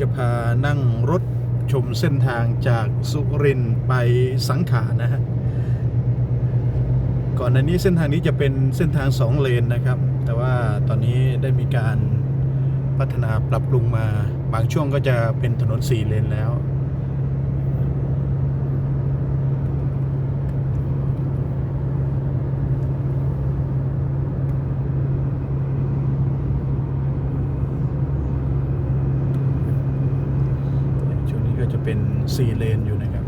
จะพานั่งรถชมเส้นทางจากสุรินไปสังขานะฮะ ก่อนหน้านี้เส้นทางนี้จะเป็นเส้นทางสองเลนนะครับ แต่ว่าตอนนี้ได้มีการพัฒนาปรับปรุงมา บางช่วงก็จะเป็นถนนสี่เลนแล้วงนี้ก็จะ เป็นสี่เลนอยู่นะครับ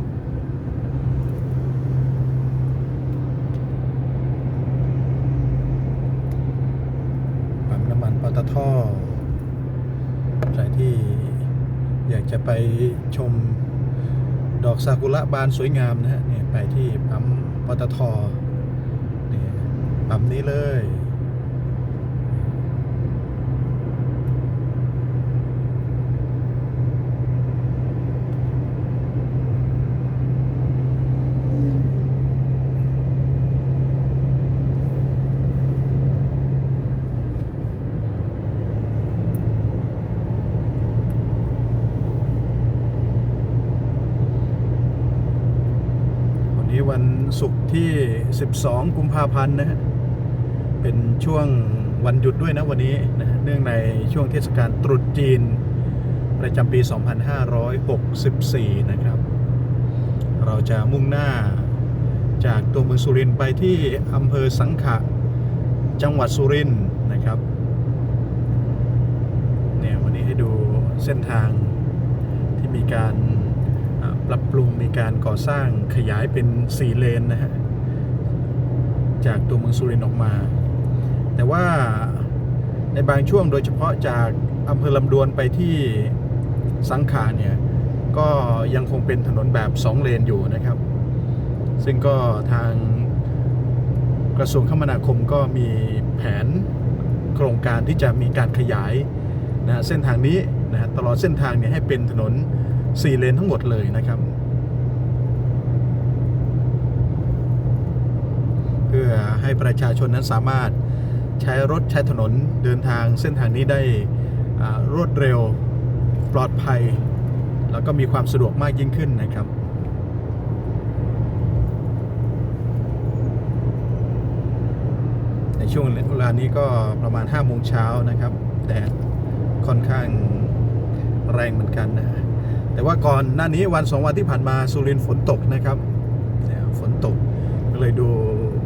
ปั๊มน้ำมันปตทใครที่อยากจะไปชมดอกซากุระบานสวยงามนะฮะนี่ไปที่ปั๊มปตทนี่ปั๊มนี้เลย วันนี้วันศุกร์ ที่ 12 กุมภาพันธ์นะฮะ เป็นช่วงวันหยุดด้วยนะวันนี้นะเนื่องในช่วงเทศกาลตรุษจีน ประจำปี 2564 นะครับ เราจะมุ่งหน้าจากตัวเมืองสุรินทร์ไปที่อำเภอสังขะ จังหวัดสุรินทร์นะครับ เนี่ยวันนี้ให้ดูเส้นทางที่มีการ ปรับปรุงมีการก่อสร้างขยายเป็น 4 เลนนะฮะ จากตัวเมืองสุรินทร์ออกมา แต่ว่าในบางช่วงโดยเฉพาะจากอำเภอลำดวนไปที่สังขารเนี่ย ก็ยังคงเป็นถนนแบบ 2 เลนอยู่นะครับ ซึ่งก็ทางกระทรวงคมนาคมก็มีแผนโครงการที่จะมีการขยายนะเส้นทางนี้นะฮะตลอดเส้นทางเนี่ยให้เป็นถนน 4 เลนทั้งหมดเลยนะครับ เพื่อให้ประชาชนนั้นสามารถใช้รถใช้ถนนเดินทางเส้นทางนี้ได้รวดเร็วปลอดภัย แล้วก็มีความสะดวกมากยิ่งขึ้นนะครับในช่วงเวลานี้ก็ประมาณ5โมงเช้านะครับแดดค่อนข้างแรงเหมือนกันนะ แต่ว่าก่อนหน้านี้วันสองวันที่ผ่านมาสุรินฝนตกนะครับฝนตกก็เลยดู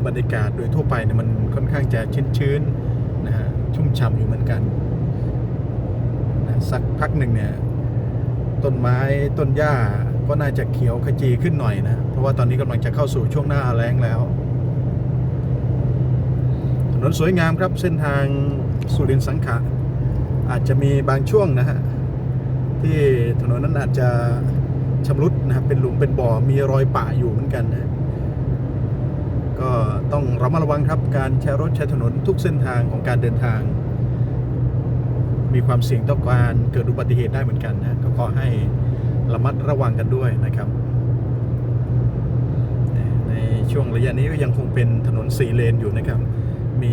บรรยากาศโดยทั่วไปเนี่ยมันค่อนข้างจะชื้นๆนะฮะชุ่มฉ่ำอยู่เหมือนกันนะสักพักหนึ่งเนี่ยต้นไม้ต้นหญ้าก็น่าจะเขียวขจีขึ้นหน่อยนะเพราะว่าตอนนี้กำลังจะเข้าสู่ช่วงหน้าแล้งแล้วถนนสวยงามครับเส้นทางสุรินสังขะอาจจะมีบางช่วงนะฮะ ที่ถนนนั้นอาจจะชำรุดนะครับเป็นหลุมเป็นบ่อมีรอยป่าอยู่เหมือนกันนะก็ต้องระมัดระวังครับการใช้รถใช้ถนนทุกเส้นทางของการเดินทาง มีความเสี่ยงต่อการเกิดอุบัติเหตุได้เหมือนกันนะก็ขอให้ระมัดระวังกันด้วยนะครับ ในช่วงระยะนี้ก็ยังคงเป็นถนนสี่เลนอยู่นะครับ มี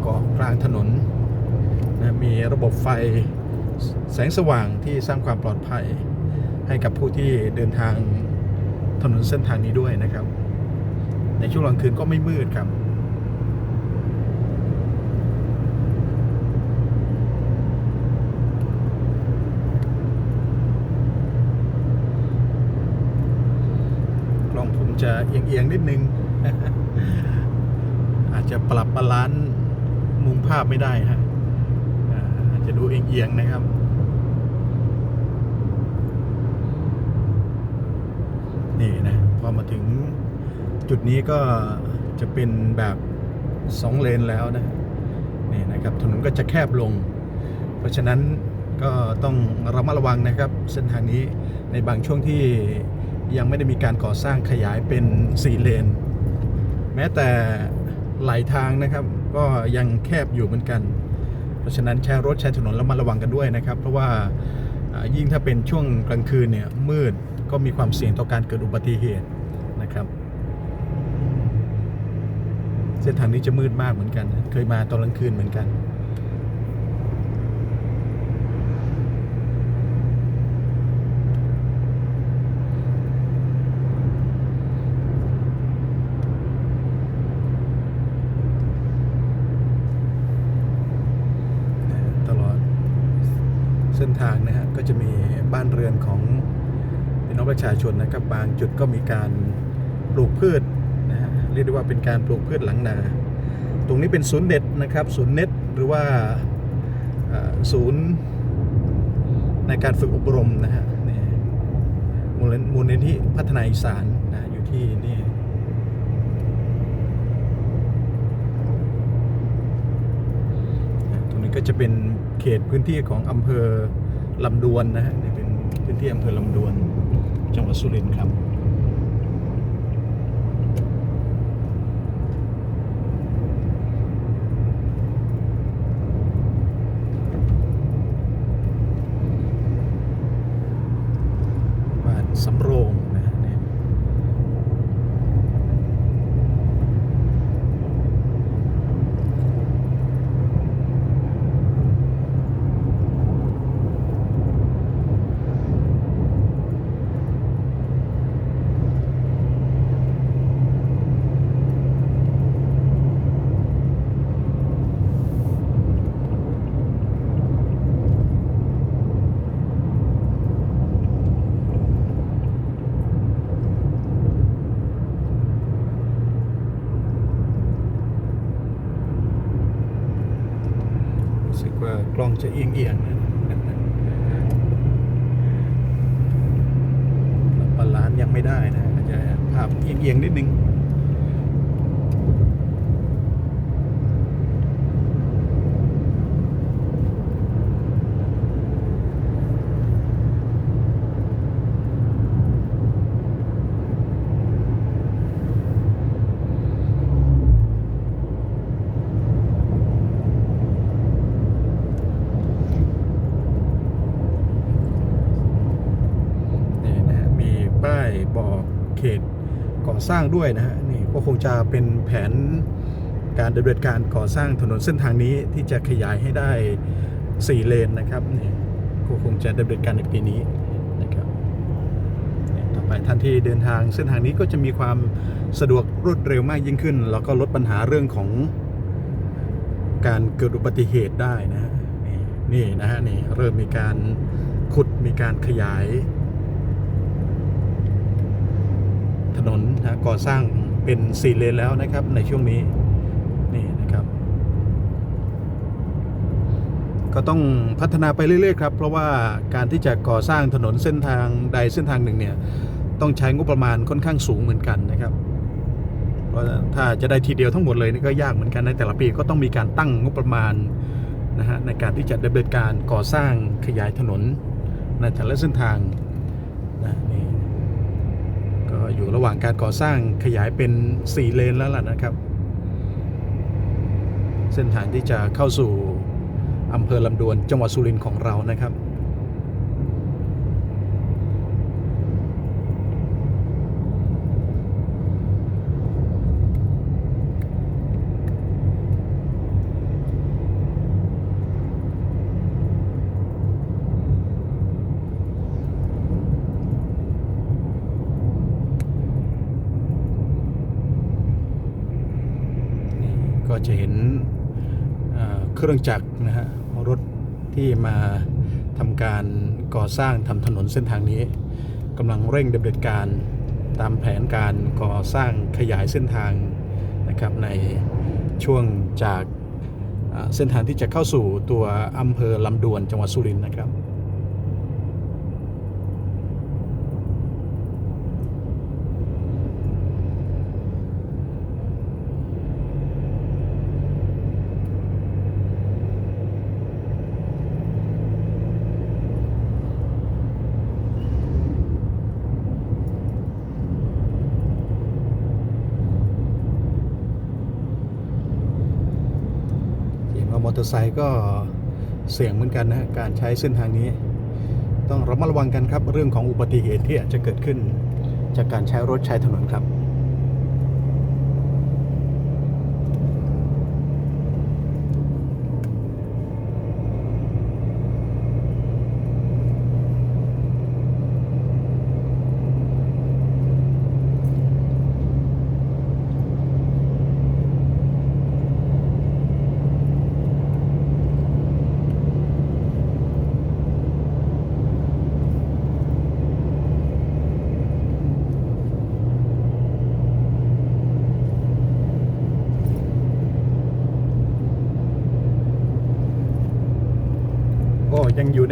เกาะกลางถนนนะมีระบบไฟ แสงสว่างที่สร้างความปลอดภัย ให้กับผู้ที่เดินทางถนนเส้นทางนี้ด้วยนะครับ ในช่วงกลางคืนก็ไม่มืดครับกล้องผมจะเอียงๆนิดนึง อาจจะปรับบาลานซ์มุมภาพไม่ได้ฮะ จะดูเอียงๆนะครับ นี่นะ พอมาถึงจุดนี้ก็จะเป็นแบบสองเลนแล้วนะนี่นะครับถนนก็จะแคบลง เพราะฉะนั้นก็ต้องระมัดระวังนะครับ เส้นทางนี้ในบางช่วงที่ยังไม่ได้มีการก่อสร้างขยายเป็น4เลน แม้แต่หลายทางนะครับ ก็ยังแคบอยู่เหมือนกัน เพราะฉะนั้นใช้รถใช้ถนนแล้วมาระวังกันด้วยนะครับ เพราะว่ายิ่งถ้าเป็นช่วงกลางคืนเนี่ยมืดก็มีความเสี่ยงต่อการเกิดอุบัติเหตุนะครับ เส้นทางนี้จะมืดมากเหมือนกัน เคยมาตอนกลางคืนเหมือนกัน ส้ นทางนะฮะก็จะมีบ้านเรือนของพี่น้องประชาชนนะครับบางจุดก็มีการปลูกพืชนะฮะเรียกได้ว่าเป็นการปลูกพืชหลังนา ตรงนี้เป็นศูนย์เด็ดนะครับศูนย์เน็ตหรือว่าศูนย์ในการฝึกอบรมนะฮะนี่มูลมูลนิธิพัฒนาอีสานนะอยู่ที่นี่ตรงนี้ก็จะเป็นเขตพื้นที่ของอำเภอ ลำดวนนะฮะนี่เป็นพื้นที่อำเภอลำดวน จังหวัดสุรินทร์ครับบ้านสำโรงนะฮะนี่ รู้สึก ว่ากล้องจะเอียงเอียงๆนะบาลานซ์ยังไม่ได้นะอาจจะภาพเอียงเอียงๆนิดนึง นี่นะฮะมีป้ายบอกเขตก่อ สร้างด้วยนะฮะนี่ก็คงจะเป็นแผนการดำเนินการก่อสร้างถนนเส้นทางนี้ที่จะขยายให้ได้ 4 เลนนะครับนี่ก็คงจะดำเนินการในปีนี้นะครับต่อไปท่านที่เดินทางเส้นทางนี้ก็จะมีความสะดวกรวดเร็วมากยิ่งขึ้น แล้วก็ลดปัญหาเรื่องของการเกิดอุบัติเหตุได้นะฮะนี่นะฮะนี่เริ่มมีการขุดมีการขยาย ถนนนะก่อสร้างเป็นสี่เลนแล้วนะครับในช่วงนี้นี่นะครับ ก็ต้องพัฒนาไปเรื่อยๆครับเพราะว่าการที่จะก่อสร้างถนนเส้นทางใดเส้นทางหนึ่งเนี่ยต้องใช้งบประมาณค่อนข้างสูงเหมือนกันนะครับเพราะถ้าจะได้ทีเดียวทั้งหมดเลยนี่ก็ยากเหมือนกันในแต่ละปีก็ต้องมีการตั้งงบประมาณนะฮะในการที่จะดำเนินการก่อสร้างขยายถนนในแต่ละเส้นทางนะนี่ อยู่ระหว่างการก่อสร้างขยายเป็น 4 เลนแล้วล่ะนะครับ เส้นทางที่จะเข้าสู่อำเภอลำดวนจังหวัดสุรินทร์ของเรานะครับ นี่ ก็จะเห็นเครื่องจักรนะฮะรถที่มาทำการก่อสร้างทำถนนเส้นทางนี้กำลังเร่งดำเนินการตามแผนการก่อสร้างขยายเส้นทางนะครับในช่วงจากเอ่อเส้นทางที่จะเข้าสู่ตัวอำเภอลำดวนจังหวัดสุรินทร์นะครับ อเตอร์ไซค์ก็เสี่ยงเหมือนกันนะฮะการใช้เส้นทางนี้ ต้องระมัดระวังกันครับ เรื่องของอุบัติเหตุที่อาจจะเกิดขึ้น จากการใช้รถใช้ถนนครับ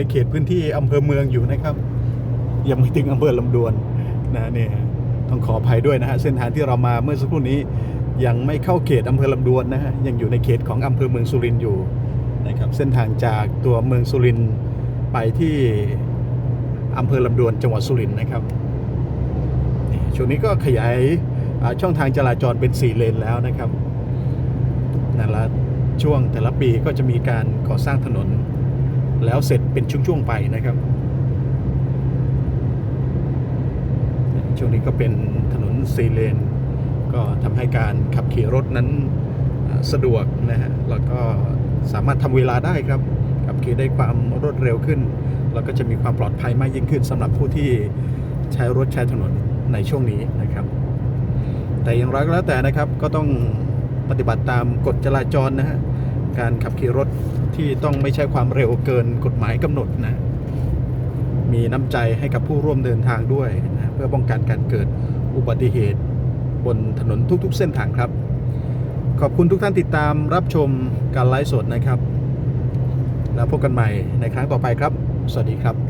ในเขตพื้นที่อำเภอเมืองอยู่นะครับ ยังไม่ถึงอำเภอลำดวนนะเนี่ยต้องขออภัยด้วยนะฮะเส้นทางที่เรามาเมื่อสักครู่นี้ยังไม่เข้าเขตอำเภอลำดวนนะฮะยังอยู่ในเขตของอำเภอเมืองสุรินทร์อยู่นะครับเส้นทางจากตัวเมืองสุรินทร์ไปที่อำเภอลำดวนจังหวัดสุรินทร์นะครับช่วงนี้ก็ขยายช่องทางจราจรเป็น 4 เลนแล้วนะครับนั่นละช่วงแต่ละปีก็จะมีการก่อสร้างถนน แล้วเสร็จเป็นช่วงๆไปนะครับ ช่วงนี้ก็เป็นถนนซีเลน ก็ทำให้การขับขี่รถนั้นสะดวกนะฮะแล้วก็สามารถทำเวลาได้ครับขับขี่ได้ความรวดเร็วขึ้น แล้วก็จะมีความปลอดภัยมากยิ่งขึ้นสำหรับผู้ที่ใช้รถใช้ถนนในช่วงนี้นะครับ แต่อย่างไรก็แล้วแต่นะครับก็ต้องปฏิบัติตามกฎจราจรนะฮะ การขับขี่รถที่ต้องไม่ใช่ความเร็วเกินกฎหมายกำหนดนะ มีน้ำใจให้กับผู้ร่วมเดินทางด้วยนะเพื่อป้องกันการเกิดอุบัติเหตุบนถนนทุกๆ เส้นทางครับ ขอบคุณทุกท่านติดตามรับชมการไลฟ์สดนะครับ แล้วพบกันใหม่ในครั้งต่อไปครับ สวัสดีครับ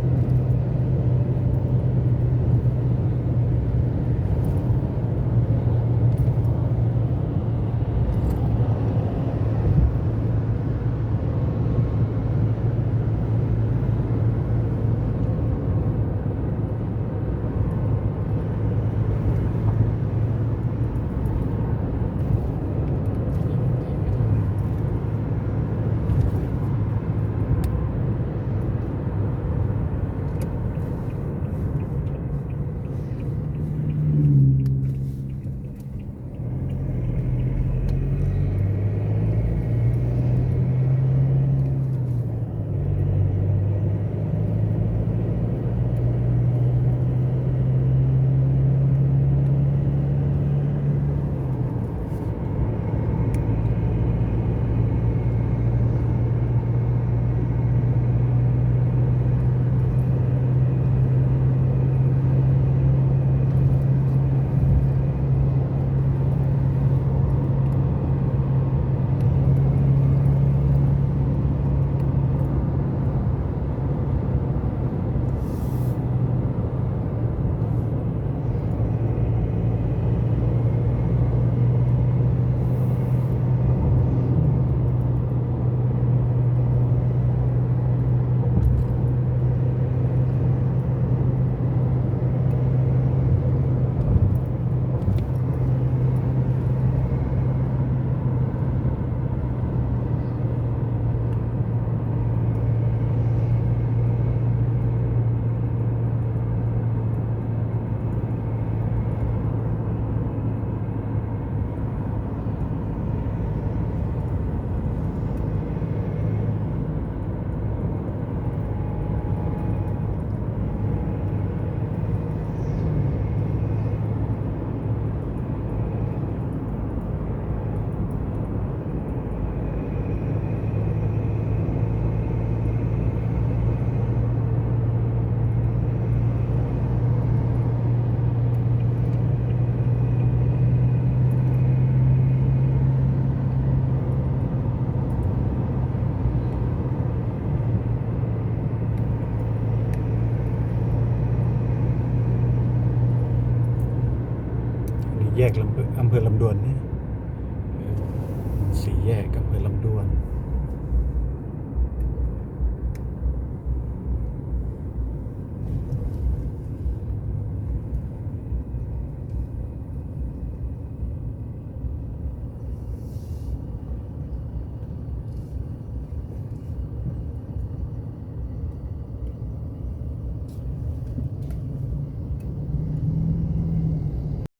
นี่แ